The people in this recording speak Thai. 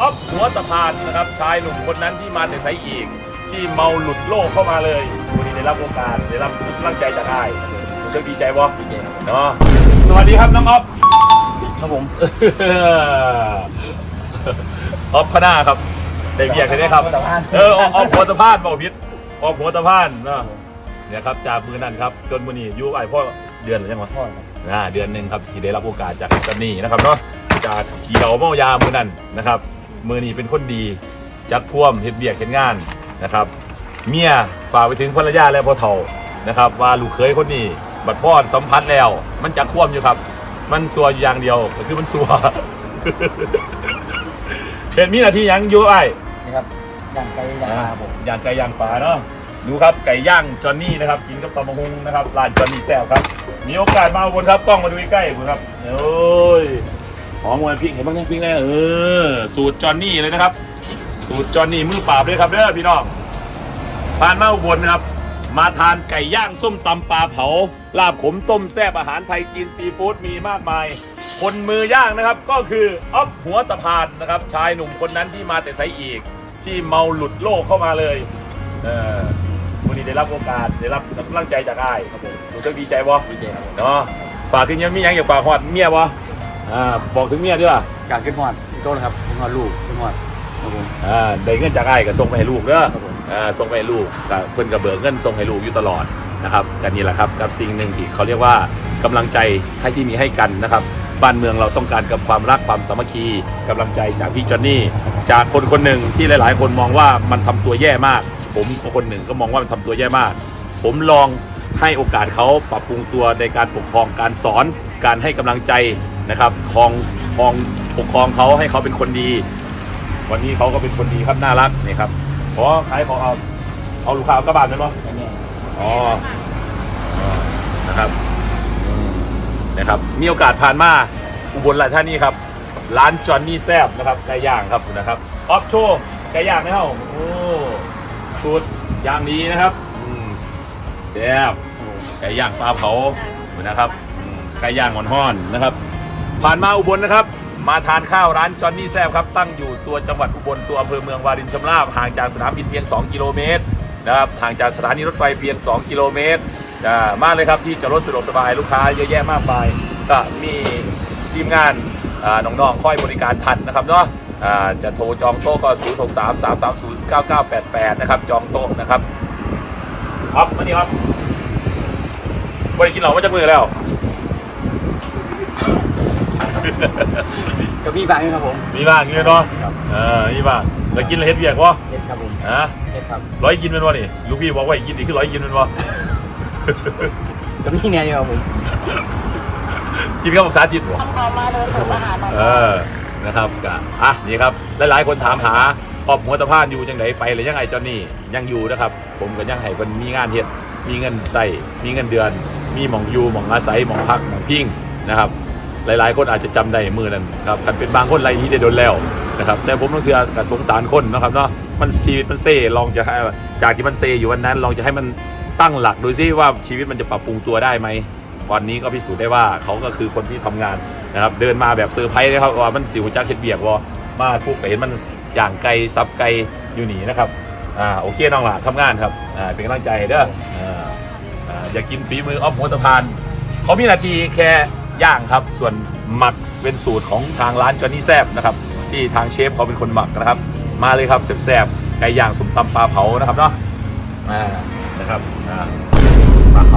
ออฟหัวตะพานนะครับชายหนุ่มคนนั้นที่มาแต่ไซอีก ที่เมาหลุดโลกเข้ามาเลยวันนี้ได้รับโอกาสได้รับกำลังใจจากอ้ายรู้สึกดีใจบ่ดีเจครับผมเนาะสวัสดีครับน้องออฟครับผมออฟพนาครับได้เบียร์ใช่ไหมครับหัวตะพานเออออฟออฟหัวตะพานบอกพิษออฟหัวตะพานเนาะเนี่ยครับจากมือนั้นครับจนมือนี้อยูไอพ่อเดือนหรือยังวะพ่อครับอ่าเดือนหนึ่งครับที่ได้รับโอกาสจากจอนนี่นะครับเนาะจากเขียวเมายามือนั้นนะครับ มือนี้เป็นคนดี จักพ่วมเฮ็ดเบียกเฮ็ดงานนะครับ เมียฝากไปถึงภรรยาและพ่อเฒ่านะครับ ว่าลูกเคยคนนี้บัดพ่อสัมผัสแล้ว มันจักพ่วมอยู่ครับ มันสัวอยู่อย่างเดียวก็คือมันสัวเป็นมีหน้าที่หยังอยู่ไอ้นี่ครับย่างไก่ย่างปลาครับผมย่างไก่ย่างปลาเนาะดูครับไก่ย่างจอนนี่นะครับกินกับตำมะฮุงนะครับร้านจอนนี่แซ่บครับมีโอกาสมาอุบนครับกล้องมาดูใกล้ๆคุณครับโอ้ย หอมมวยพริกเห็นบ้างเนี่ยพริกแน่เออสูตรจอนนี่เลยนะครับ สูตรจอนนี่มือปราบเลยครับเด้อพี่น้องผ่านมาอุบลนะครับ มาทานไก่ย่างส้มตำปลาเผา ลาบขมต้มแซ่บอาหารไทยกินซีฟู้ดมีมากมาย คนมือย่างนะครับก็คือออฟหัวตะพานนะครับ ชายหนุ่มคนนั้นที่มาแต่ไซอีก ที่เมาหลุดโลกเข้ามาเลยเออวันนี้ได้รับโอกาสได้รับกำลังใจจากอ้ายครับผมรู้สึกดีใจบ่ดีเจครับผมเนาะฝากถึงยังมีหยังอยากฝากฮอดเมียบ่ อ่าบอกถึงเมียด้วยว่าการขึ้นหอดโตนะครับขึ้นหอดลูกขึ้นหอดครับผมอ่าได้เงินจากอ้ายก็ส่งไปให้ลูกเด้อครับผมอ่าส่งไปให้ลูกก็เพิ่นก็เบิกเงินส่งให้ลูกอยู่ตลอดนะครับกันนี่แหละครับกับสิ่งหนึ่งที่เขาเรียกว่ากำลังใจให้ที่มีให้กันนะครับ บ้านเมืองเราต้องการกับความรักความสามัคคีกำลังใจจากพี่จอนนี่จากคนคนหนึ่งที่หลาย ๆ คนมองว่ามันทำตัวแย่มาก ผมก็คนหนึ่งก็มองว่ามันทำตัวแย่มาก ผมลองให้โอกาสเขาปรับปรุงตัวในการปกครองการสอน การให้กำลังใจ นะครับครองครองปกครองเขาให้เขาเป็นคนดี วันนี้เขาก็เป็นคนดีครับน่ารักนี่ครับขอขายของเอาเอาลูกค้าเอากระบาดไหมเนาะแค่อ๋ออ๋อนะครับนะครับ มีโอกาสผ่านมาอุบลราชธานีครับ ร้านจอนนี่แซบนะครับไก่ย่างครับนะครับออฟโชว์ไก่ย่างนะครับโอ้สูตรย่างนี้นะครับแซบไก่ย่างปลาเผานะครับไก่ย่างห่อนๆนะครับ ผ่านมาอุบลนะครับ มาทานข้าวร้านจอนนี่แซบครับตั้งอยู่ตัวจังหวัดอุบลตัวอำเภอเมืองวารินชำราบห่างจากสนามบินเพียง 2 กิโลเมตรนะครับห่างจากสถานีรถไฟเพียง 2 กิโลเมตรอ่ามาเลยครับที่จอดรถสะดวกสบายลูกค้าเยอะแยะมากมายก็มีทีมงานน้องๆคอยบริการทันนะครับเนาะจะโทรจองโต๊ะก็ 0 6 3 3 3 0 9 9 8 8 นะครับ จองโต๊ะนะครับออฟมานี่ออฟบริกินเหล่ามาจากมือแล้ว กับพี่บางนี่ครับผมมีบ้างอยู่เนาะครับเออมีบ้างแล้วกินแล้วเฮ็ดเบียกวะเฮ็ดครับผมฮะเฮ็ดครับร้อยกินเป็นวะนี่ลูกพี่บอกว่าให้กินนี่คือร้อยกินเป็นวะ กับพี่เนี่ยอยู่ครับผมกินข้าวภาษาจิตวะ ทำงานมาเลยถึงมาหาหน่อยเออ นะครับก็อะ นี่ครับ หลาย ๆ คนถามหาออบหัวตะพานอยู่จังไหนไปหรือยังไงจอนนี่ ยังอยู่นะครับ ผมก็ยังให้เพิ่นมีงานเฮ็ด มีเงินใส่ มีเงินเดือน มีหมองอยู่หมองอาศัยหมองพักหมองพิงนะครับ หลาย ๆ คนอาจจะจำได้มือนั้นครับกันเป็นบางคนไรนี้ได้โดนแล้วนะครับแต่ผมต้องคือสงสารคนนะครับเนาะมันชีวิตมันเซ่ลองจะให้จากที่มันเซ่อยู่วันนั้นลองจะให้มันตั้งหลักดูซิว่าชีวิตมันจะปรับปรุงตัวได้ไหมวันนี้ก็พิสูจน์ได้ว่าเขาก็คือคนที่ทำงานนะครับเดินมาแบบเซอร์ไพรส์นะครับว่ามันสิวจักเฮ็ดเบียกวอมาปุ๊บเห็นมันอย่างไกลซับไกลอยู่หนีนะครับอ่าโอเคน้องหล่ะทำงานครับอ่าเป็นกำลังใจเด้ออ่าอย่ากินฝีมือออฟหัวตะพานเขามีนาทีแค่ ย่างครับ ส่วนหมักเป็นสูตรของทางร้านจอห์นนี่แซบนะครับ ที่ทางเชฟเขาเป็นคนหมักนะครับ มาเลยครับแซบๆไก่ย่างสมตำปลาเผานะครับเนาะอ่านะครับอ่า